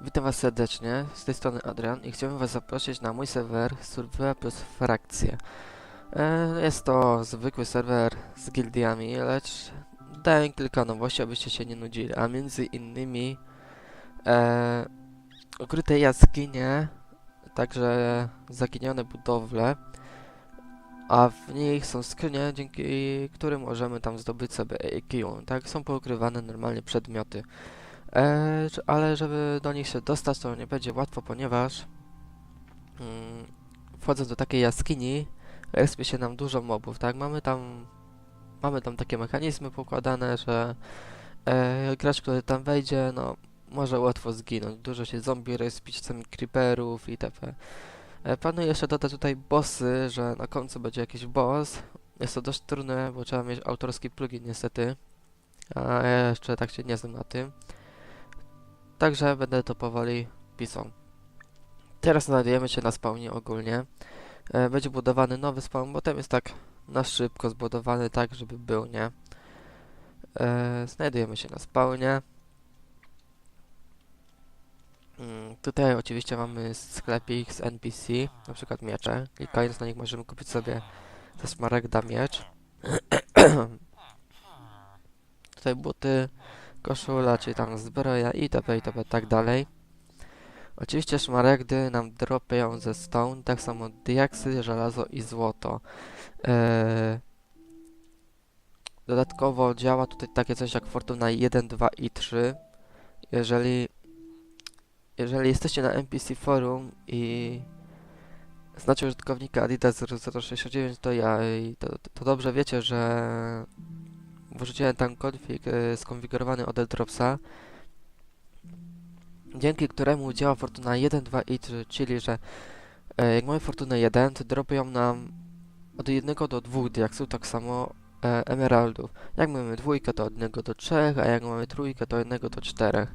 Witam was serdecznie, z tej strony Adrian i chciałbym was zaprosić na mój serwer Survival plus Frakcje. E, jest to zwykły serwer z gildiami, lecz daję kilka nowości, abyście się nie nudzili, a między innymi e, ukryte jaskinie, także zaginione budowle, a w nich są skrzynie, dzięki którym możemy tam zdobyć sobie EQ, tak? Są poukrywane normalnie przedmioty. E, ale żeby do nich się dostać, to nie będzie łatwo, ponieważ mm, wchodząc do takiej jaskini, respie się nam dużo mobów, tak? Mamy tam, mamy tam takie mechanizmy pokładane, że e, gracz, który tam wejdzie, no, może łatwo zginąć. Dużo się zombie respić, czasami creeperów itp. E, planuję jeszcze dodać tutaj bossy, że na końcu będzie jakiś boss. Jest to dość trudne, bo trzeba mieć autorski plugin niestety. A ja jeszcze tak się nie znam na tym. Także będę to powoli pisał. Teraz znajdujemy się na spawnie ogólnie. E, będzie budowany nowy spawn, bo ten jest tak na szybko zbudowany tak, żeby był, nie? E, znajdujemy się na spawnie. Mm, tutaj oczywiście mamy sklepik z NPC, na przykład miecze. Klikając na nich możemy kupić sobie ze smaragda miecz. tutaj buty, koszula, czy tam zbroja itp. itp. tak dalej. Oczywiście szmaragdy nam dropią ze stone, tak samo diaksy, żelazo i złoto. Eee, dodatkowo działa tutaj takie coś jak Fortuna 1, 2 i 3. Jeżeli, jeżeli jesteście na NPC Forum i znacie użytkownika Adidas 0069, to ja to, to dobrze wiecie, że wrzuciłem tam konfig e, skonfigurowany od Eldropsa, dzięki któremu działa Fortuna 1, 2 i 3, czyli że e, jak mamy Fortunę 1, to dropią nam od 1 do 2 diaksów, tak samo e, emeraldów. Jak mamy dwójkę, to od 1 do 3, a jak mamy trójkę, to od 1 do 4.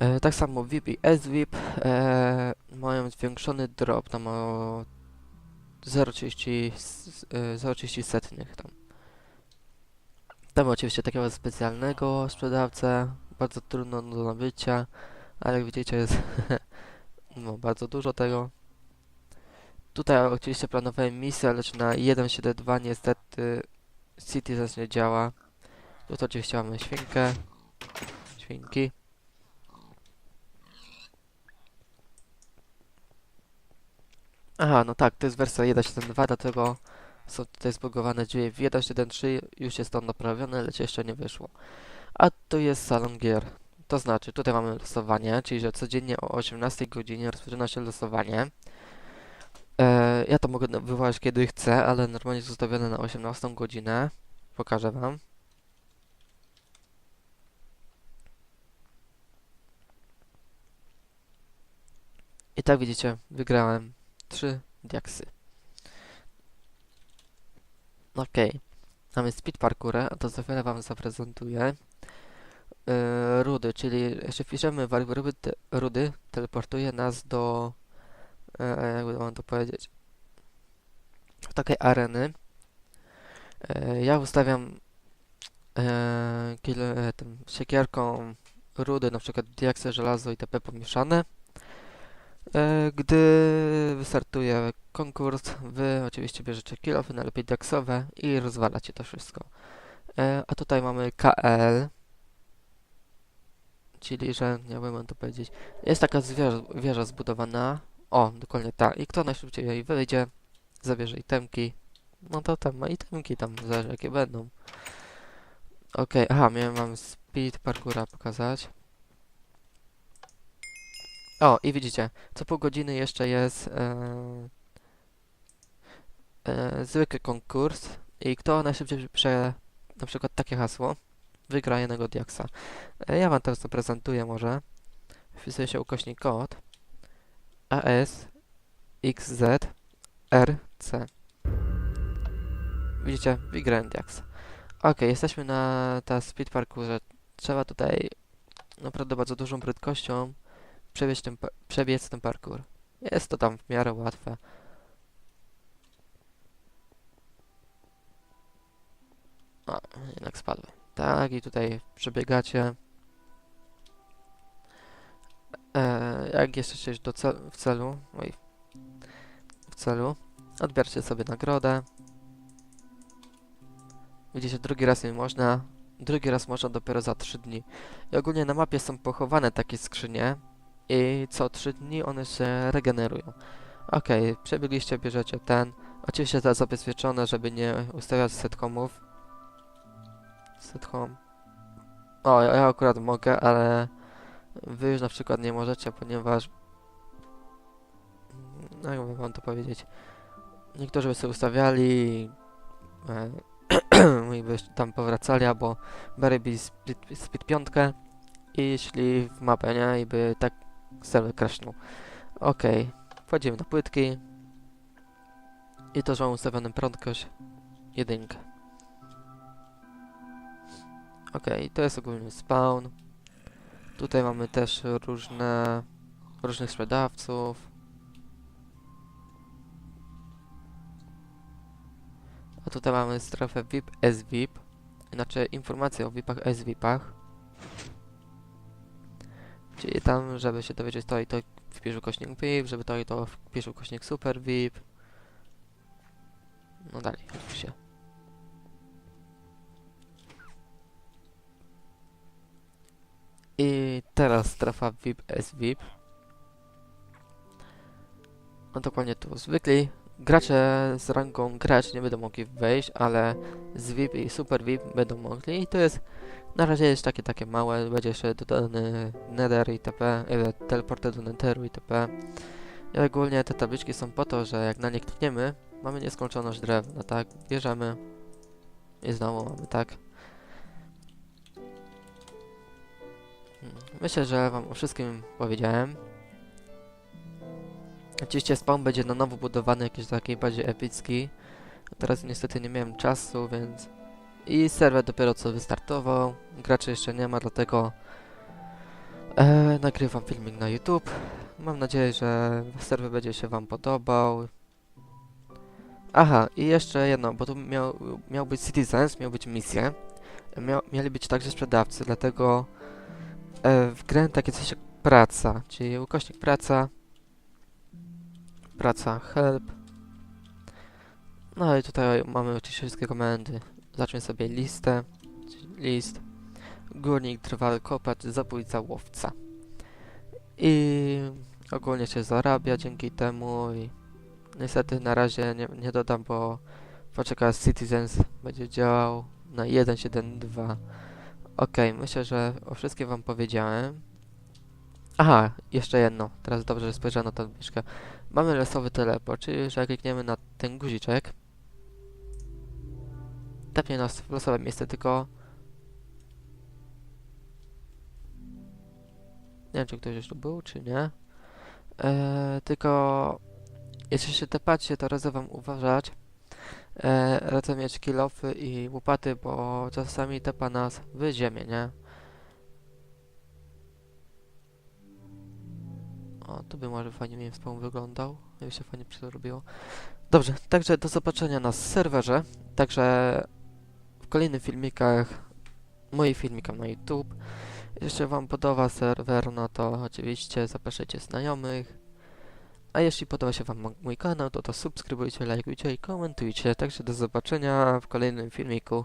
E, tak samo VIP i SVIP e, mają zwiększony drop tam o 0,30 s- e, 0,30 setnych tam. Tam oczywiście takiego specjalnego sprzedawcę, bardzo trudno do nabycia, ale jak widzicie jest no, bardzo dużo tego. Tutaj oczywiście planowałem misję, lecz na 1.7.2 niestety Citizens nie działa. Tu oczywiście mamy świnkę, świnki. Aha, no tak, to jest wersja 1.7.2, dlatego są tutaj zbugowane drzwi w 1.7.3, już jest to naprawione, lecz jeszcze nie wyszło. A to jest salon gier. To znaczy, tutaj mamy losowanie, czyli że codziennie o 18 godzinie rozpoczyna się losowanie. E, ja to mogę wywołać kiedy chcę, ale normalnie jest ustawione na 18 godzinę. Pokażę wam. I tak widzicie, wygrałem 3 diaksy. Okej. Mamy speed parkourę, a to za chwilę wam zaprezentuję. E, rudy, czyli jeśli wpiszemy wartość rudy, te, rudy, teleportuje nas do, e, jakby mam to powiedzieć, takiej areny. E, ja ustawiam e, kilo, e, tym siekierką rudy, na przykład diaksy, żelazo itp. pomieszane. E, gdy wystartuje konkurs, wy oczywiście bierzecie kilofy, najlepiej diaksowe i rozwalacie to wszystko. E, a tutaj mamy KL, czyli że, nie wiem, to powiedzieć, jest taka wieża zbudowana, o, dokładnie ta, i kto najszybciej jej wyjdzie, zabierze itemki, no to tam ma itemki, tam zależy jakie będą. Okej, aha, miałem speed parkoura pokazać. O, i widzicie, co pół godziny jeszcze jest e, e, zwykły konkurs i kto najszybciej prze, na przykład takie hasło, wygra jednego diaksa. E, ja wam teraz zaprezentuję może. Wpisuje się ukośnik kod AS XZ RC. Widzicie, wygrałem diaksa. Ok, jesteśmy na ta speed parkourze. Trzeba tutaj naprawdę bardzo dużą prędkością przebiec ten, przebiec ten parkour. Jest to tam w miarę łatwe. O, jednak spadłem. Tak, i tutaj przebiegacie. jak jeszcze się do cel w celu, oj, w celu, odbierzcie sobie nagrodę. Widzicie, drugi raz nie można, drugi raz można dopiero za 3 dni. I ogólnie na mapie są pochowane takie skrzynie i co 3 dni one się regenerują. Okej, przebiegliście, bierzecie ten. Oczywiście to zabezpieczone, żeby nie ustawiać setcomów. Sethom. O, ja, akurat mogę, ale wy już na przykład nie możecie, ponieważ... No jakby wam to powiedzieć. Niektórzy by sobie ustawiali e, i by tam powracali, albo brali speed, speed piątkę i szli w mapę, nie? I by tak serwer crashnął. Okej, wchodzimy do płytki i to, że mam ustawioną prędkość jedynkę. Okej, to jest ogólny spawn. Tutaj mamy też różne różnych sprzedawców. A tutaj mamy strefę VIP, SVIP. Znaczy informacje o VIPach, SVIPach. Czyli tam, żeby się dowiedzieć to i to wpisz ukośnik VIP, żeby to i to wpisz ukośnik Super VIP. No dalej, oczywiście. I teraz strefa VIP SVIP. No dokładnie tu zwykli. Gracze z rangą gracz nie będą mogli wejść, ale z VIP i Super VIP będą mogli. I to jest na razie jest takie takie małe, będzie jeszcze dodany Nether itp, e, teleporty do Netheru itp. I ogólnie te tabliczki są po to, że jak na nie klikniemy, mamy nieskończoność drewna, tak? Bierzemy i znowu mamy, tak? Hmm, Myślę, że wam o wszystkim powiedziałem. Oczywiście spawn będzie na nowo budowany, jakiś taki bardziej epicki. Teraz niestety nie miałem czasu, więc... I serwer dopiero co wystartował. Graczy jeszcze nie ma, dlatego... E, nagrywam filmik na YouTube. Mam nadzieję, że serwer będzie się wam podobał. Aha, i jeszcze jedno, bo tu miał, miał być Citizens, miał być misje. Miał, mieli być także sprzedawcy, dlatego e, wgrałem takie coś jak praca, czyli ukośnik praca, praca help. No i tutaj mamy oczywiście wszystkie komendy. Zacznę sobie listę, list, górnik, drwal, kopacz, zabójca, łowca. I ogólnie się zarabia dzięki temu i niestety na razie nie, nie dodam, bo poczekaj Citizens będzie działał na 1.7.2. Okej, myślę, że o wam powiedziałem. Aha, jeszcze jedno. Teraz dobrze, że spojrzałem na tabliczkę. Mamy losowy teleport, czyli że klikniemy na ten guziczek, tepnie nas w losowe miejsce, tylko... Nie wiem, czy ktoś już tu był, czy nie. Eee, tylko... Jeśli się tepacie, to radzę wam uważać. Eee, radzę mieć kilofy i łopaty, bo czasami tepa nas w ziemię, nie? O, tu by może fajnie mi spawn wyglądał. Jakby się fajnie przerobiło. Dobrze, także do zobaczenia na serwerze. Także w kolejnych filmikach, moich filmikach na YouTube. Jeśli wam podoba serwer, no to oczywiście zapraszajcie znajomych. A jeśli podoba się wam mój kanał, to to subskrybujcie, lajkujcie i komentujcie. Także do zobaczenia w kolejnym filmiku.